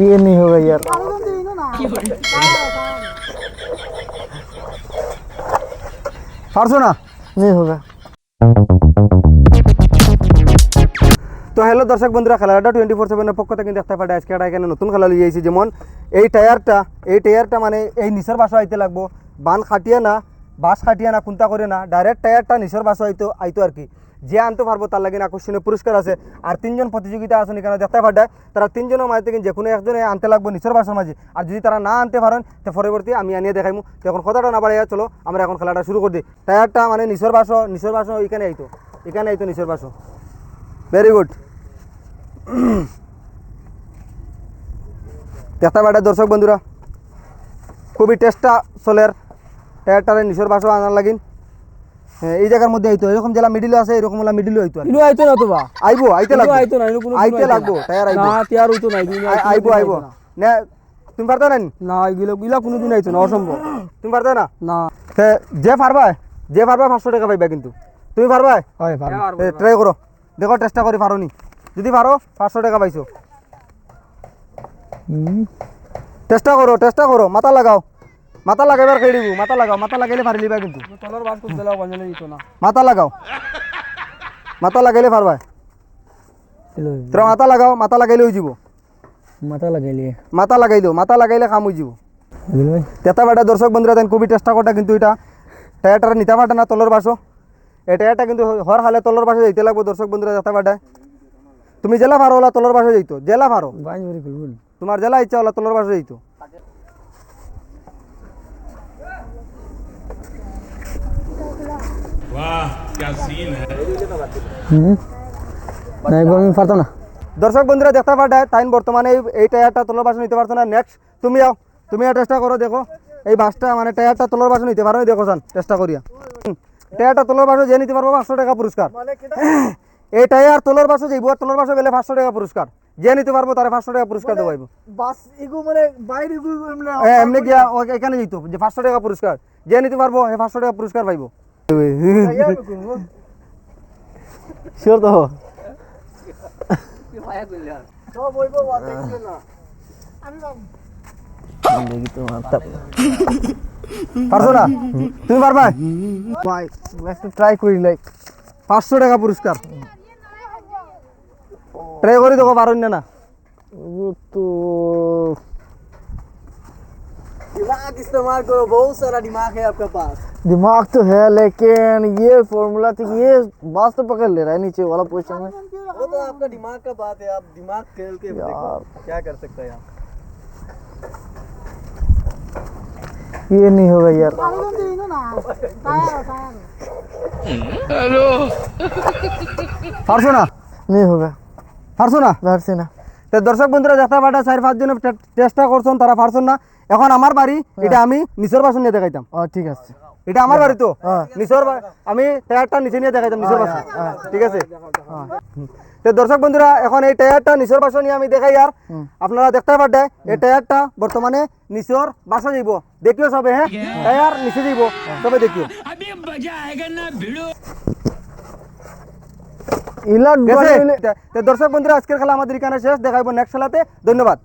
ये नहीं होगा यार পারছো না नहीं होगा তো হ্যালো দর্শক বন্ধুরা খেলাটা টোয়েন্টি ফোর সেভেনের পক্ষ থেকে দেখতে পারে আজকে একটা এখানে নতুন খেলা লিয়ে আইছি যেমন এই টায়ারটা এই টায়ারটা মানে এই নিচের বাসা আইতে লাগবো বান খাটিয়ে না বাস খাটিয়ে না কুন্তা করে না ডাইরেক্ট টায়ারটা নিচের বাসা আইতো আইতো আর কি যে আনতে পারব, তার লাগে আকর্ষণীয় পুরস্কার আছে। আর তিনজন প্রতিযোগিতা আছেন এখানে দেখতে পাঠায় তারা তিনজনের মাঝে যে কোনো একজনে আনতে লাগবো নিচের বাসার মাঝে। আর যদি তারা না আনতে পারেন, তো পরবর্তী আমি আনিয়ে দেখাইমু। তো এখন কথাটা না বাড়াইয়া চলো, আমরা এখন খেলাটা শুরু করে। দিই টায়ারটা মানে নিচের বাসো নিচের বাসো এখানে আইতো। এখানে আইতো নিচের বাসো ভেরি গুড দেখতে পারে দর্শক বন্ধুরা, খুবই টেস্টটা চলের টায়ারটারে নিচের বাসা আনার লাগিন। এই জায়গার মধ্যে আইতো এরকম জেলা মিডিলে আছে এরকম জেলা মিডিলে কি। ইনো আইতো না তো বা আইবো আইতে লাগবো। আইতো না ইনো কোনো আইতে লাগবো টায়ার আইবো। না তিয়ার হইতো না ইনো আইবো। আইবো না। তুমি পারতো না? না এগুলো ইলা কোনোদিন আইতো না অসম্ভব। তুমি পারতো না? না। তে যে পারবা যে পারবা পাঁচশো টাকা পাইবা কিন্তু। তুমি পারবা? হয় পারব। ট্রাই করো। দেখো চেষ্টা করি পারো নি যদি পারো পাঁচশো টাকা পাইছো। চেষ্টা করো চেষ্টা করো মাথা লাগাও। মাথা লাগাইবার খেয়ে দিব মাথা লাগাও মাথা লাগাইলে পারি লিবা কিন্তু। তলর বাস কো দিলা বানলে দিতো না। মাথা লাগাও। মাথা লাগাইলে পারবা তোরা মাথা লাগাও মাথা লাগাইলে হয়ে যাব। মাথা লাগাইলি। মাথা লাগাইলো মাথা লাগাইলে কাম হয়ে যাব। তেতা বেটা দর্শক বন্ধুরা দেন খুবই চেষ্টা করটা কিন্তু এটা টায়ারটা নিতে পারটা না তলর বাসো এই টায়ারটা কিন্তু হর হালে তলর বাসে যাইতে লাগবো দর্শক বন্ধুরা তেতা বেটায় তুমি জেলা ভারো হলা তলর বাসে যাইতো জেলা ভারো তোমার জেলা ইচ্ছা হলা তলর বাসে যাইতো। দর্শক বন্ধুরা দেখতে পাঠায় তাই বর্তমানে এই- টায়ারটা তলর বাসন নিতে পারছ না নেক্সট তুমি আও তুমি চেষ্টা করো দেখো এই বাসটা মানে টায়ারটা তলর বাসন নিতে পারো দেখো সান চেষ্টা করিয়া টায়ারটা তলর বাসন যে নিতে পারব পাঁচশো টাকা পুরস্কার এই টায়ার তলর বাসো যাইব তলর বাসো গেলে পাঁচশো টাকা পুরস্কার যে নিতে পারব তারা পাঁচশো টাকা পুরস্কার দেবো বাস এগু মানে বাইরে এগু এমনি গিয়া এখানে যেত যে পাঁচশো টাকা পুরস্কার যে নিতে পারব পাঁচশো টাকা পুরস্কার পাইব শিওর তো সব হইব বাস এগুলো না দেখি তো মারতা পারছো না তুমি পারবা ভাই একটু ট্রাই করি লাইক পাঁচশো টাকা পুরস্কার ট্রাই করে দেখো পারেন না वो तो दिमाग इस्तेमाल करो बहुत सारा दिमाग है आपके पास दिमाग तो है लेकिन ये फॉर्मूला तो ये बात तो पकड़ ले रहा है नीचे वाला पोजीशन में वो तो आपका दिमाग का बात है आप दिमाग खेल के देखो यार क्या कर सकते हैं आप ये नहीं होगा यार পারছো না नहीं होगा পারছো না बाहर से ना তো দর্শক বন্ধুরা দেখা পাটা চার পাঁচ জন চেষ্টা করছেন তারা পারছেন না এখন আমার বাড়ি এটা আমি নিচের বাসন নিয়ে দেখাইতাম और ठीक है এটা আমার বাড়ি তো নিসর আমি টায়ারটা নিচে নিয়ে দেখাইতাম নিসর পাশে ঠিক আছে তে দর্শক বন্ধুরা এখন এই টায়ারটা নিসর পাশে নিয়ে আমি দেখাই আর আপনারা দেখতে পারবে এই টায়ারটা বর্তমানে নিসর বাসা যাইব দেখিও সবে হ্যাঁ টায়ার নিচে যাইব সবে দেখিও দর্শক বন্ধুরা আজকের খেলা আমাদের এখানে শেষ দেখাইব নেক্সট খেলাতে ধন্যবাদ